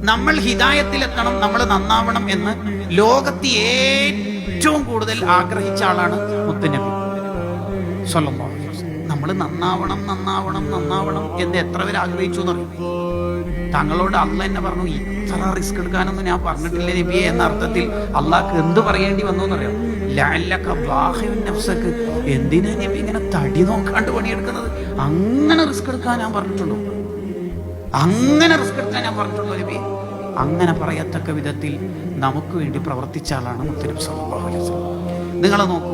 നമ്മൾ ഹിതായത്തിലെത്തണം നമ്മൾ നന്നാവണം എന്ന് ലോകത്തെ ഏറ്റവും കൂടുതൽ ആഗ്രഹിച്ച ആളാണ് മുത്തുനബി. സ്വല്ലല്ലാഹു നമ്മൾ നന്നാവണം നന്നാവണം നന്നാവണം എന്ന് എത്ര പേര് ആഗ്രഹിച്ചു എന്നറിയും? താങ്കളോട് അല്ല എന്നെ പറഞ്ഞു ഇത്ര റിസ്ക് എടുക്കാനൊന്നും ഞാൻ പറഞ്ഞിട്ടില്ല നബിയെ എന്ന അർത്ഥത്തിൽ അള്ളാഹ്ക്ക് എന്ത് പറയേണ്ടി വന്നു എന്നറിയാം? എന്തിനാ നബി ഇങ്ങനെ തടി നോക്കാണ്ട് പണിയെടുക്കുന്നത്? അങ്ങനെ റിസ്ക് എടുക്കാൻ ഞാൻ പറഞ്ഞിട്ടുണ്ടോ? അങ്ങനെ റിസ്ക് എടുക്കാൻ ഞാൻ പറഞ്ഞിട്ടുള്ള നബി അങ്ങനെ പറയത്തക്ക വിധത്തിൽ നമുക്ക് വേണ്ടി പ്രവർത്തിച്ച ആളാണ് മുത്തനബി സല്ലല്ലാഹു അലൈഹി വസല്ലം. നിങ്ങളെ നോക്കൂ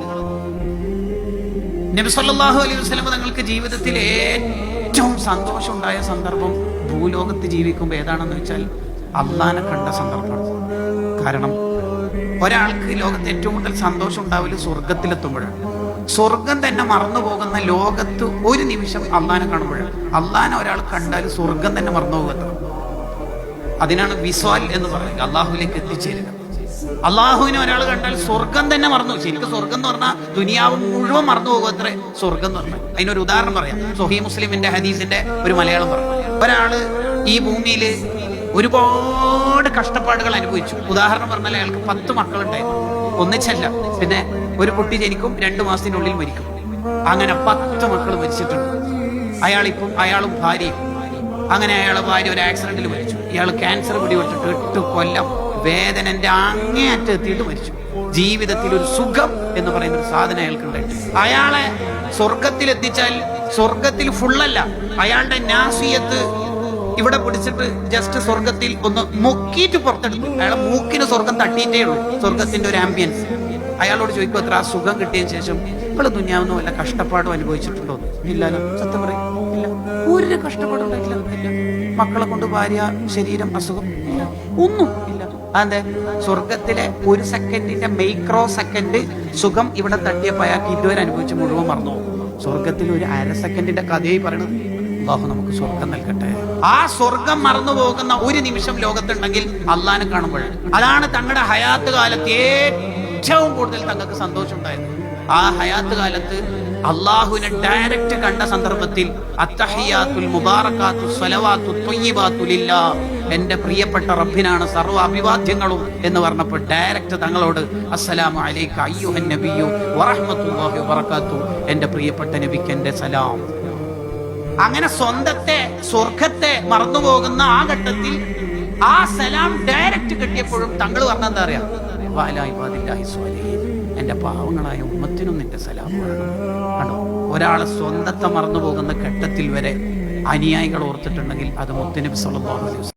നബി സല്ലല്ലാഹു അലൈഹി വസല്ലം തങ്ങൾക്ക് ജീവിതത്തിൽ ഏറ്റവും സന്തോഷമുണ്ടായ സന്ദർഭം ഭൂലോകത്ത് ജീവിക്കുമ്പോൾ ഏതാണെന്ന് വെച്ചാൽ അള്ളാനെ കണ്ട സന്ദർഭമാണ്. കാരണം ഒരാൾക്ക് ലോകത്ത് ഏറ്റവും കൂടുതൽ സന്തോഷം ഉണ്ടാവില്ല സ്വർഗത്തിലെത്തുമ്പോഴാണ് സ്വർഗം തന്നെ മറന്നു പോകുന്ന ലോകത്ത് ഒരു നിമിഷം അള്ളാനെ കാണുമ്പോൾ അള്ളാനെ ഒരാൾ കണ്ടാൽ സ്വർഗം തന്നെ മറന്നു പോകുന്നത് അതിനാണ് വിസ്വാൽ എന്ന് പറയുന്നത് അള്ളാഹുലേക്ക് എത്തിച്ചേരുക. അള്ളാഹുവിനെ ഒരാൾ കണ്ടാൽ സ്വർഗം തന്നെ മറന്നു. ശരിക്കും സ്വർഗം എന്ന് പറഞ്ഞാൽ ദുനിയാവ് മുഴുവൻ മറന്നു പോകും സ്വർഗം എന്ന് പറഞ്ഞാൽ. അതിനൊരു ഉദാഹരണം പറയാം. സൊഹി മുസ്ലിമിന്റെ ഹദീസിന്റെ ഒരു മലയാളം പറഞ്ഞു ഒരാൾ ഈ ഭൂമിയിൽ ഒരുപാട് കഷ്ടപ്പാടുകൾ അനുഭവിച്ചു. ഉദാഹരണം പറഞ്ഞാൽ അയാൾക്ക് പത്ത് മക്കളുണ്ടായിരുന്നു. ഒന്നിച്ചല്ല. പിന്നെ ഒരു കുട്ടി ജനിക്കും രണ്ടു മാസത്തിനുള്ളിൽ മരിക്കും. അങ്ങനെ പത്ത് മക്കൾ മരിച്ചിട്ടുണ്ട്. ഇപ്പം അയാളും ഭാര്യയും. അങ്ങനെ അയാളെ ഭാര്യ ഒരു ആക്സിഡന്റിൽ മരിച്ചു. ഇയാൾ ക്യാൻസർ പിടിപെട്ടിട്ട് എട്ട് കൊല്ലം വേദനന്റെ അങ്ങേയറ്റം എത്തിയിട്ട് മരിച്ചു. ജീവിതത്തിൽ ഒരു സുഖം എന്ന് പറയുന്ന ഒരു സാധനം അയാൾക്ക് അയാളെ സ്വർഗത്തിൽ എത്തിച്ചാൽ സ്വർഗത്തിൽ ഫുള്ളല്ല അയാളുടെ നാസിയത്ത് ഇവിടെ പിടിച്ചിട്ട് ജസ്റ്റ് സ്വർഗത്തിൽ ഒന്ന് മുക്കിയിട്ട് പുറത്തെടുത്തു. അയാളെ മൂക്കിന് സ്വർഗം തട്ടിയിട്ടേ ഉള്ളൂ. സ്വർഗത്തിന്റെ ഒരു ആംബിയൻസ് അയാളോട് ചോദിക്കും അത്ര ആ സുഖം കിട്ടിയ ശേഷം നിങ്ങൾ ദുന്യാവുന്ന വല്ല കഷ്ടപ്പാടും അനുഭവിച്ചിട്ടുണ്ടോ? ഇല്ലല്ലോ സത്യം പറയും. ഇല്ല. ഒരു കഷ്ടപ്പാടും മക്കളെ കൊണ്ട് ഭാര്യ ശരീരം അസുഖം. ഇല്ല. ഒന്നും ഇല്ല. അതെ സ്വർഗത്തിലെ ഒരു സെക്കൻഡിന്റെ മൈക്രോ സെക്കൻഡ് സുഖം ഇവിടെ തട്ടിയപ്പോൾ അയാൾക്ക് ഇതുവരെ അനുഭവിച്ച് മുഴുവൻ മറന്നു സ്വർഗത്തിൽ ഒരു അര സെക്കൻഡിന്റെ കഥയായി പറയണത് അള്ളാഹു നമുക്ക് സ്വർഗം നൽകട്ടെ. ആ സ്വർഗം മറന്നു പോകുന്ന ഒരു നിമിഷം ലോകത്തുണ്ടെങ്കിൽ അള്ളഹാനെ കാണുമ്പോഴാണ് അതാണ് തങ്ങളുടെ ഹയാത്ത് കാലത്ത് ഏറ്റവും കൂടുതൽ തങ്ങൾക്ക് സന്തോഷം ഉണ്ടായത് ആ ഹയാത്ത് കാലത്ത് അള്ളാഹുവിനെ ഡയറക്റ്റ് കണ്ട സന്ദർഭത്തിൽ മുബാറക്കാത്തു എന്റെ പ്രിയപ്പെട്ട റബ്ബിനാണ് സർവ അഭിവാദ്യങ്ങളും എന്ന് പറഞ്ഞപ്പോൾ ഡയറക്റ്റ് തങ്ങളോട് അസ്സലാമു അയ്യുഹൻ നബിയു വറഹ്മത്തുള്ളാഹി വബറകാത്തു എന്റെ പ്രിയപ്പെട്ട നബിക്ക് എന്റെ സലാം. അങ്ങനെ സ്വന്തത്തെ സ്വർഗത്തെ മറന്നുപോകുന്ന ആ ഘട്ടത്തിൽ ആ സലാം ഡയറക്റ്റ് കിട്ടിയപ്പോഴും തങ്ങൾ പറഞ്ഞ എന്താ. എന്റെ പാവങ്ങളായ ഉമ്മത്തിനും നിന്റെ സലാം വേണം. ഒരാൾ സ്വന്തത്തെ മറന്നു പോകുന്ന ഘട്ടത്തിൽ വരെ അനുയായികൾ ഓർത്തിട്ടുണ്ടെങ്കിൽ അത് മുത്തനബി സല്ലല്ലാഹു അലൈഹി